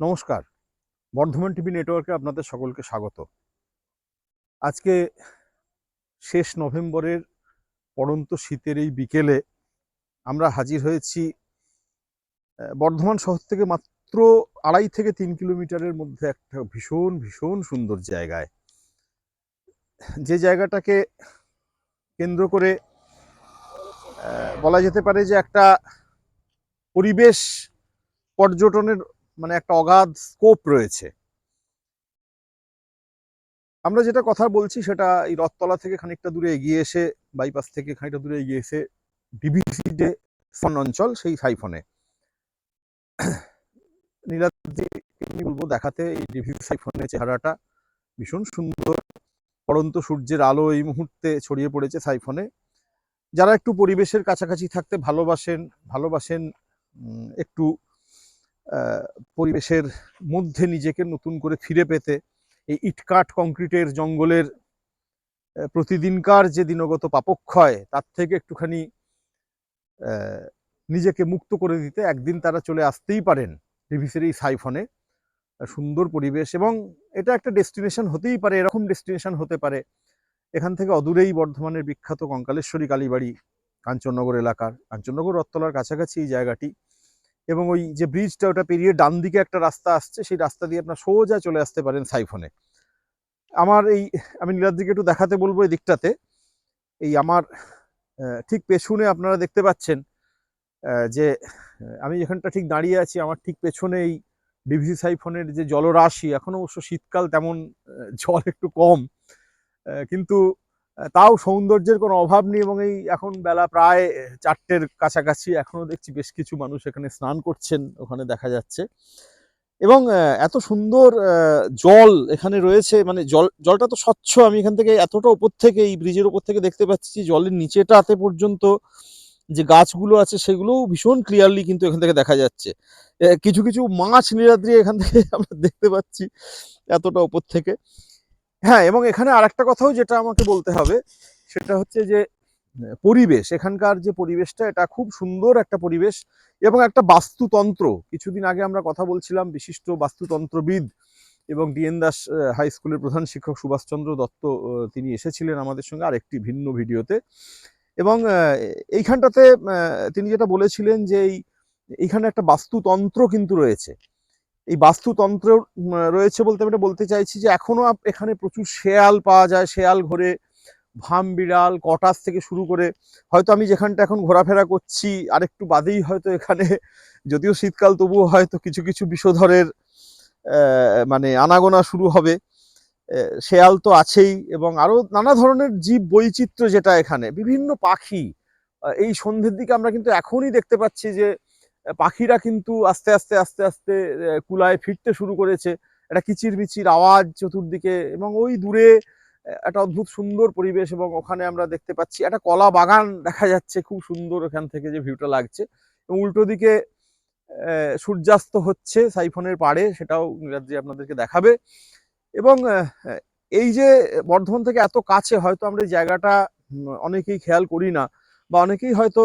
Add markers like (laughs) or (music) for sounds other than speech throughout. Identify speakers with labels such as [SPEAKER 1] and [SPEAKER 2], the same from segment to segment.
[SPEAKER 1] নমস্কার। বর্ধমান টিভি নেটওয়ার্কে আপনাদের সকলকে স্বাগত। আজকে শেষ নভেম্বরের পড়ন্ত শীতের এই বিকেলে আমরা হাজির হয়েছি বর্ধমান শহর থেকে মাত্র আড়াই থেকে তিন কিলোমিটারের মধ্যে একটা ভীষণ ভীষণ সুন্দর জায়গায়। যে জায়গাটাকে কেন্দ্র করে বলা যেতে পারে যে একটা পরিবেশ পর্যটনের মানে একটা অগাধ স্কোপ রয়েছে। আমরা যেটা কথা বলছি সেটা এই রথতলা থেকে খানিকটা দূরে এগিয়ে এসে বাইপাস থেকে খানিকটা দূরে এগিয়ে এসে ডিবিসি যে অঞ্চল, সেই সাইফনে। নীলাদ্রি বলব দেখাতে এই ডিবিসি সাইফনের চেহারাটা ভীষণ সুন্দর। পড়ন্ত সূর্যের আলো এই মুহূর্তে ছড়িয়ে পড়েছে সাইফনে। যারা একটু পরিবেশের কাছাকাছি থাকতে ভালোবাসেন ভালোবাসেন একটু পরিবেশের মধ্যে নিজেকে নতুন করে ফিরে পেতে এই ইটকাট কংক্রিটের জঙ্গলের প্রতিদিনকার যে দিনগত পাপক্ষয়, তার থেকে একটুখানি নিজেকে মুক্ত করে দিতে একদিন তারা চলে আসতেই পারেন ডিভিসির এই সাইফনে। সুন্দর পরিবেশ এবং এটা একটা ডেস্টিনেশন হতেই পারে, এরকম ডেস্টিনেশন হতে পারে। এখান থেকে অদূরেই বর্ধমানের বিখ্যাত কঙ্কালেশ্বরী কালীবাড়ি, কাঞ্চননগর এলাকার, কাঞ্চননগর রথতলার কাছাকাছি এই জায়গাটি। এবং ওই যে ব্রিজটা ওটা পেরিয়ে ডান দিকে একটা রাস্তা আসছে, সেই রাস্তা দিয়ে আপনার সোজা চলে আসতে পারেন সাইফনে। আমার এই, আমি নীলাদ্রিকে একটু দেখাতে বলব এই দিকটাতে। এই আমার ঠিক পেছনে আপনারা দেখতে পাচ্ছেন যে আমি যেখানটা ঠিক দাঁড়িয়ে আছি, আমার ঠিক পেছনে এই ডিভিসি সাইফনের যে জলরাশি, এখন অবশ্য শীতকাল তেমন জল একটু কম। কিন্তু তাও সৌন্দর্যের কোনো অভাব নেই এবং এই এখন বেলা প্রায় চারটের কাছাকাছি এখনও দেখছি বেশ কিছু মানুষ এখানে স্নান করছেন, ওখানে দেখা যাচ্ছে। এবং এত সুন্দর জল এখানে রয়েছে মানে জল, জলটা তো স্বচ্ছ, আমি এখান থেকে এতটা উপর থেকে, এই ব্রিজের উপর থেকে দেখতে পাচ্ছি জলের নিচেটাতে পর্যন্ত যে গাছগুলো আছে সেগুলোও ভীষণ ক্লিয়ারলি কিন্তু এখান থেকে দেখা যাচ্ছে। কিছু কিছু মাছ নীলাদ্রি এখান থেকে আমরা দেখতে পাচ্ছি এতটা উপর থেকে। হ্যাঁ এবং এখানে আরেকটা কথাও যেটা আমাকে বলতে হবে, সেটা হচ্ছে যে পরিবেশ, এখানকার যে পরিবেশটা, এটা খুব সুন্দর একটা পরিবেশ এবং একটা বাস্তুতন্ত্র। কিছুদিন আগে আমরা কথা বলছিলাম বিশিষ্ট বাস্তুতন্ত্রবিদ এবং ডিএন দাস হাই স্কুলের প্রধান শিক্ষক সুভাষচন্দ্র দত্ত তিনি এসেছিলেন আমাদের সঙ্গে আরেকটি ভিন্ন ভিডিওতে। এবং এইখানটাতে তিনি যেটা বলেছিলেন যে, এই, এইখানে একটা বাস্তুতন্ত্র কিন্তু রয়েছে। এই বাস্তুতন্ত্র রয়েছে বলতে আমি বলতে চাইছি যে এখনও আপ- এখানে প্রচুর শেয়াল পাওয়া যায়, শেয়াল ঘোরে, ভাম বিড়াল, কটাস থেকে শুরু করে। হয়তো আমি যেখানটা এখন ঘোরাফেরা করছি, আরেকটু বাদেই হয়তো এখানে, যদিও শীতকাল তবুও হয়তো কিছু কিছু বিষধরের মানে আনাগোনা শুরু হবে। শেয়াল তো আছেই এবং আরও নানা ধরনের জীব বৈচিত্র্য যেটা এখানে। বিভিন্ন পাখি এই সন্ধ্যের দিকে আমরা কিন্তু এখনই দেখতে পাচ্ছি যে পাখিরা কিন্তু আস্তে আস্তে আস্তে আস্তে কুলায় ফিরতে শুরু করেছে। একটা কিচিরমিচির আওয়াজ চতুর্দিকে এবং ওই দূরে একটা অদ্ভুত সুন্দর পরিবেশ এবং ওখানে আমরা দেখতে পাচ্ছি একটা কলা বাগান দেখা যাচ্ছে খুব সুন্দর ওখান থেকে যে ভিউটা লাগছে। এবং উল্টো দিকে সূর্যাস্ত হচ্ছে সাইফনের পাড়ে, সেটাও নীলাদ্রি আপনাদেরকে দেখাবে। এবং এই যে বর্ধমান থেকে এত কাছে হয়তো আমরা এই জায়গাটা অনেকেই খেয়াল করি না বা অনেকেই হয়তো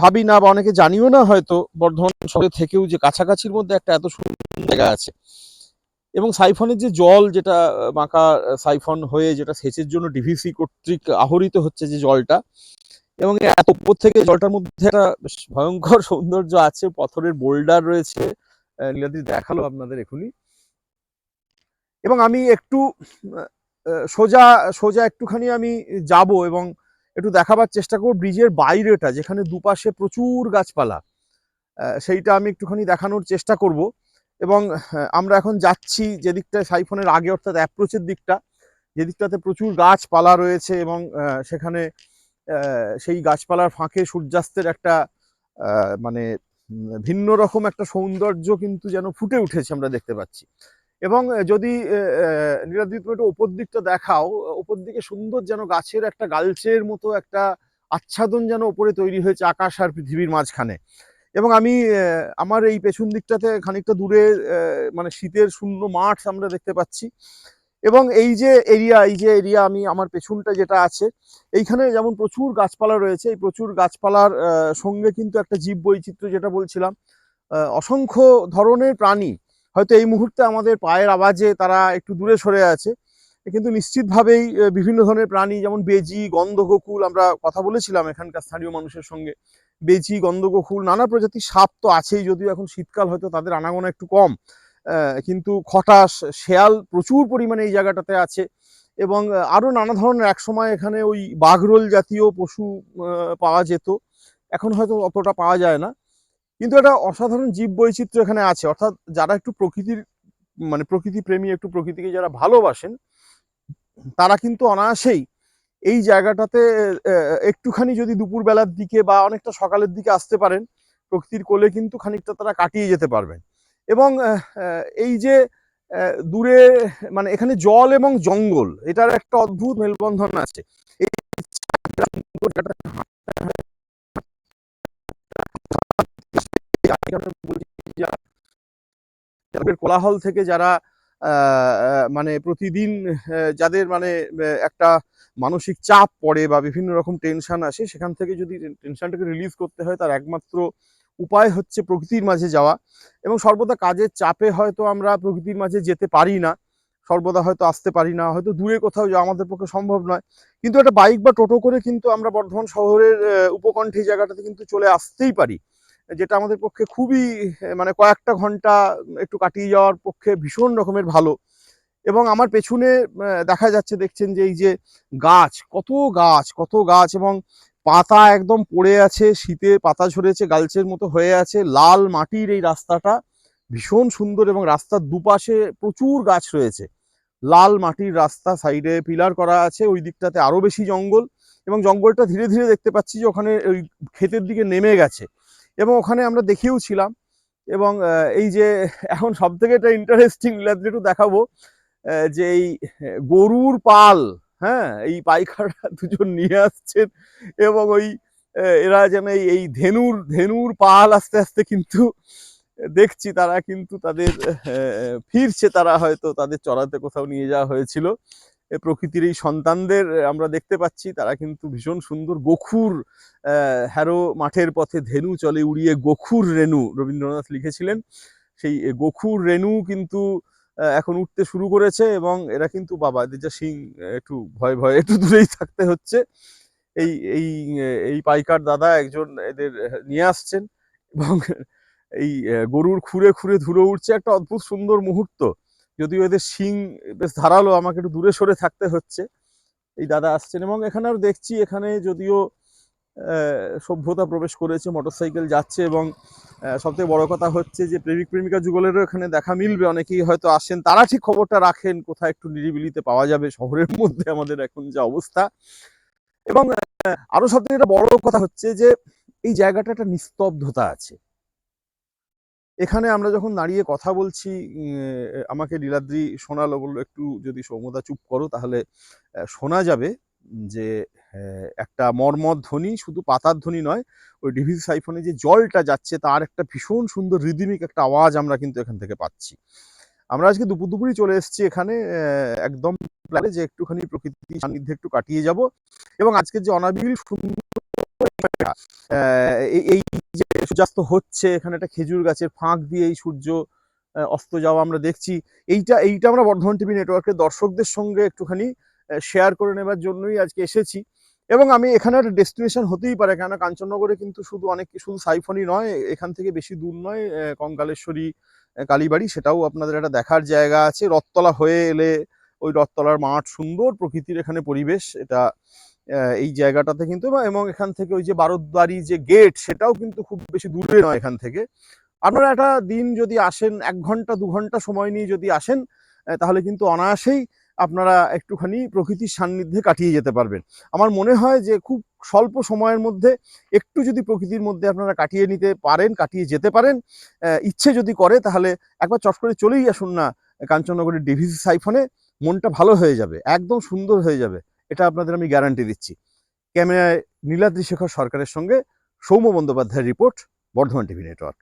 [SPEAKER 1] ভাবি না বা অনেকে জানিও না হয়তো, বর্ধমান শহরে থেকেও যে কাছাকাছির মধ্যে একটা এত সুন্দর জায়গা আছে। এবং সাইফনের যে জল যেটা বাঁকা সাইফন হয়ে যেটা সেচের জন্য ডিভিসি কর্তৃক আহরিত হচ্ছে যে জলটা, এবং এত উপর থেকে জলটার মধ্যে একটা ভয়ঙ্কর সৌন্দর্য আছে, পাথরের বোল্ডার রয়েছে। দেখাল আপনাদের এখনই এবং আমি একটু সোজা সোজা একটুখানি আমি যাব এবং একটু দেখাবার চেষ্টা করব ব্রিজের বাইরেটা, যেখানে দুপাশে প্রচুর গাছপালা। সেইটা আমি একটুখানি দেখানোর চেষ্টা করব। এবং আমরা এখন যাচ্ছি যে দিকটায় সাইফনের আগে, অর্থাৎ অ্যাপ্রোচের দিকটা যে দিকটাতে প্রচুর গাছপালা রয়েছে এবং সেখানে সেই গাছপালার ফাঁকে সূর্যাস্তের একটা মানে ভিন্ন রকম একটা সৌন্দর্য কিন্তু যেন ফুটে উঠেছে আমরা দেখতে পাচ্ছি। এবং যদি নীলাদ্রি তুমি একটু ওপর দিকটা দেখাও ওপর দিকে সুন্দর যেন গাছের একটা গালচের মতো একটা আচ্ছাদন যেন ওপরে তৈরি হয়েছে আকাশ আর পৃথিবীর মাঝখানে। এবং আমি আমার এই পেছন দিকটাতে খানিকটা দূরে মানে শীতের শূন্য মাঠ আমরা দেখতে পাচ্ছি। এবং এই যে এরিয়া, এই যে এরিয়া আমি, আমার পেছনটা যেটা আছে, এইখানে যেমন প্রচুর গাছপালা রয়েছে, এই প্রচুর গাছপালার সঙ্গে কিন্তু একটা জীব বৈচিত্র্য যেটা বলছিলাম অসংখ্য ধরনের প্রাণী হয়তো এই মুহূর্তে আমাদের পায়ের আওয়াজে তারা একটু দূরে সরে আছে। কিন্তু নিশ্চিতভাবেই বিভিন্ন ধরনের প্রাণী, যেমন বেজি, গন্ধগোকুল, আমরা কথা বলেছিলাম এখানকার স্থানীয় মানুষের সঙ্গে। বেজি, গন্ধগোকুল, নানা প্রজাতির সাপ তো আছেই, যদিও এখন শীতকাল, হয়তো তাদের আনাগোনা একটু কম। কিন্তু খটাস শেয়াল প্রচুর পরিমাণে এই জায়গাটাতে আছে এবং আরও নানা ধরনের একসময় এখানে ওই বাঘরোল জাতীয় পশু পাওয়া যেত। এখন হয়তো অতটা পাওয়া যায় না। কিন্তু একটা অসাধারণ জীব বৈচিত্র্য এখানে আছে। অর্থাৎ যারা একটু প্রকৃতির মানে প্রকৃতি প্রেমী, একটু প্রকৃতিকে যারা ভালোবাসেন, তারা কিন্তু অনায়াসেই এই জায়গাটাতে একটুখানি যদি দুপুরবেলার দিকে বা অনেকটা সকালের দিকে আসতে পারেন, প্রকৃতির কোলে কিন্তু খানিকটা তারা কাটিয়ে যেতে পারবেন। এবং এই যে দূরে মানে এখানে জল এবং জঙ্গল, এটার একটা অদ্ভুত মেলবন্ধন আছে। এই যাদের কোলাহল থেকে যারা মানে প্রতিদিন যাদের মানে একটা মানসিক চাপ পড়ে বা বিভিন্ন রকম টেনশন আসে, সেখান থেকে যদি টেনশনটাকে রিলিজ করতে হয়, তার একমাত্র উপায় হচ্ছে প্রকৃতির মাঝে যাওয়া। এবং সর্বদা কাজের চাপে হয়তো আমরা প্রকৃতির মাঝে যেতে পারি না, সর্বদা হয়তো আসতে পারি না, হয়তো দূরে কোথাও যাওয়া আমাদের পক্ষে সম্ভব নয়। কিন্তু একটা বাইক বা টোটো করে কিন্তু আমরা বর্ধমান শহরের উপকণ্ঠে জায়গাটাতে কিন্তু চলে আসতেই পারি। যেটা আমাদের পক্ষে খুবই মানে কয়েকটা ঘণ্টা একটু কাটিয়ে যাওয়ার পক্ষে ভীষণ রকমের ভালো। এবং আমার পেছনে দেখা যাচ্ছে দেখছেন যে এই যে গাছ, কত গাছ কত গাছ এবং পাতা একদম পড়ে আছে, শীতে পাতা ঝরেছে, গালচের মতো হয়ে আছে, লাল মাটির এই রাস্তাটা ভীষণ সুন্দর এবং রাস্তার দুপাশে প্রচুর গাছ রয়েছে। লাল মাটির রাস্তা সাইডে পিলার করা আছে, ওই দিকটাতে আরও বেশি জঙ্গল এবং জঙ্গলটা ধীরে ধীরে দেখতে পাচ্ছি যে ওখানে ওই ক্ষেতের দিকে নেমে গেছে। এবং ওখানে আমরা দেখেও ছিলাম। এবং এই যে এখন সব থেকে এটা ইন্টারেস্টিং একটু দেখাবো যে এই গরুর পাল হ্যাঁ এই পাইকাররা (laughs) দুজন নিয়ে আসছেন এবং ওই এরা যেন এই- ধেনুর ধেনুর পাল আস্তে আস্তে কিন্তু দেখছি তারা কিন্তু তাদের ফিরছে, তারা হয়তো তাদের চড়াতে কোথাও নিয়ে যাওয়া হয়েছিল। প্রকৃতির এই সন্তানদের আমরা দেখতে পাচ্ছি তারা কিন্তু ভীষণ সুন্দর গোখুর হ্যারো মাঠের পথে ধেনু চলে উড়িয়ে গোখুর রেণু রবীন্দ্রনাথ লিখেছিলেন। সেই গখুর রেণু কিন্তু এখন উঠতে শুরু করেছে এবং এরা কিন্তু বাবা এদের আহ, একটু ভয় ভয়ে একটু দূরেই থাকতে হচ্ছে। এই এই এই পাইকার দাদা একজন এদের নিয়ে আসছেন এবং এই গরুর খুঁড়ে খুঁড়ে ধুলো উঠছে একটা অদ্ভুত সুন্দর মুহূর্ত। যদিও এদের শিং বেশ ধারালো, আমাকে একটু দূরে সরে থাকতে হচ্ছে। এই দাদা আসছেন এবং এখানে আর দেখছি, এখানে যদিও সভ্যতা প্রবেশ করেছে, মোটরসাইকেল যাচ্ছে এবং সবথেকে বড় কথা হচ্ছে যে, প্রেমিক প্রেমিকা যুগলেরও এখানে দেখা মিলবে। অনেকেই হয়তো আসেন, তারা ঠিক খবরটা রাখেন, কোথায় একটু নিরিবিলিতে পাওয়া যাবে, শহরের মধ্যে আমাদের এখন যা অবস্থা। এবং আরও সব থেকে একটা বড় কথা হচ্ছে যে, এই জায়গাটা একটা নিস্তব্ধতা আছে। এখানে আমরা যখন দাঁড়িয়ে কথা বলছি আমাকে লীলাদ্রি শোনালো বলল, একটু যদি সৌমদা চুপ করো তাহলে শোনা যাবে যে একটা মর্মর ধ্বনি শুধু পাতার ধ্বনি নয়, ওই ডিভিসি সাইফোনে যে জলটা যাচ্ছে তার একটা ভীষণ সুন্দর রিদিমিক একটা আওয়াজ আমরা কিন্তু এখান থেকে পাচ্ছি। আমরা আজকে দুপুর দুপুরই চলে এসেছি এখানে একদম যে একটুখানি প্রকৃতির সান্নিধ্যে একটু কাটিয়ে যাব এবং আজকের যে অনাবিল সুন্দর আহ, এই- যে সূর্যাস্ত হচ্ছে এখানে একটা খেজুর গাছের ফাঁক দিয়ে এই সূর্য অস্ত যাওয়া আমরা দেখছি। এইটা এইটা আমরা বর্ধমান টিভি নেটওয়ার্কের দর্শকদের সঙ্গে একটুখানি শেয়ার করে নেবার জন্যই আজকে এসেছি। এবং আমি এখানে একটা ডেস্টিনেশন হতেই পারে কেন কাঞ্চননগরে কিন্তু শুধু অনেক শুধু সাইফনি নয় এখান থেকে বেশি দূর নয় কঙ্কালেশ্বরী কালীবাড়ি সেটাও আপনাদের একটা দেখার জায়গা আছে। রথতলা হয়ে এলে ওই রথতলার মাঠ সুন্দর প্রকৃতির এখানে পরিবেশ এটা এই জায়গাটাতে কিন্তু এবং- এখান থেকে ওই যে বারোদ্বারি যে গেট সেটাও কিন্তু খুব বেশি দূরে নয় এখান থেকে। আপনারা একটা দিন যদি আসেন, এক ঘণ্টা, দু ঘণ্টা সময় নিয়ে যদি আসেন তাহলে কিন্তু অনায়াসেই আপনারা একটুখানি প্রকৃতির সান্নিধ্যে কাটিয়ে যেতে পারবেন। আমার মনে হয় যে খুব স্বল্প সময়ের মধ্যে একটু যদি প্রকৃতির মধ্যে আপনারা কাটিয়ে নিতে পারেন, কাটিয়ে যেতে পারেন ইচ্ছে যদি করে, তাহলে একবার চট করে চলেই আসুন না কাঞ্চননগরের ডিভিসি সাইফনে, মনটা ভালো হয়ে যাবে, একদম সুন্দর হয়ে যাবে। এটা আপনাদের আমি গ্যারান্টি দিচ্ছি। ক্যামেরায় নীলাদ্রি শেখর সরকারের সঙ্গে সৌম্য বন্দ্যোপাধ্যায়ের রিপোর্ট বর্ধমান টিভি নেটওয়ার্ক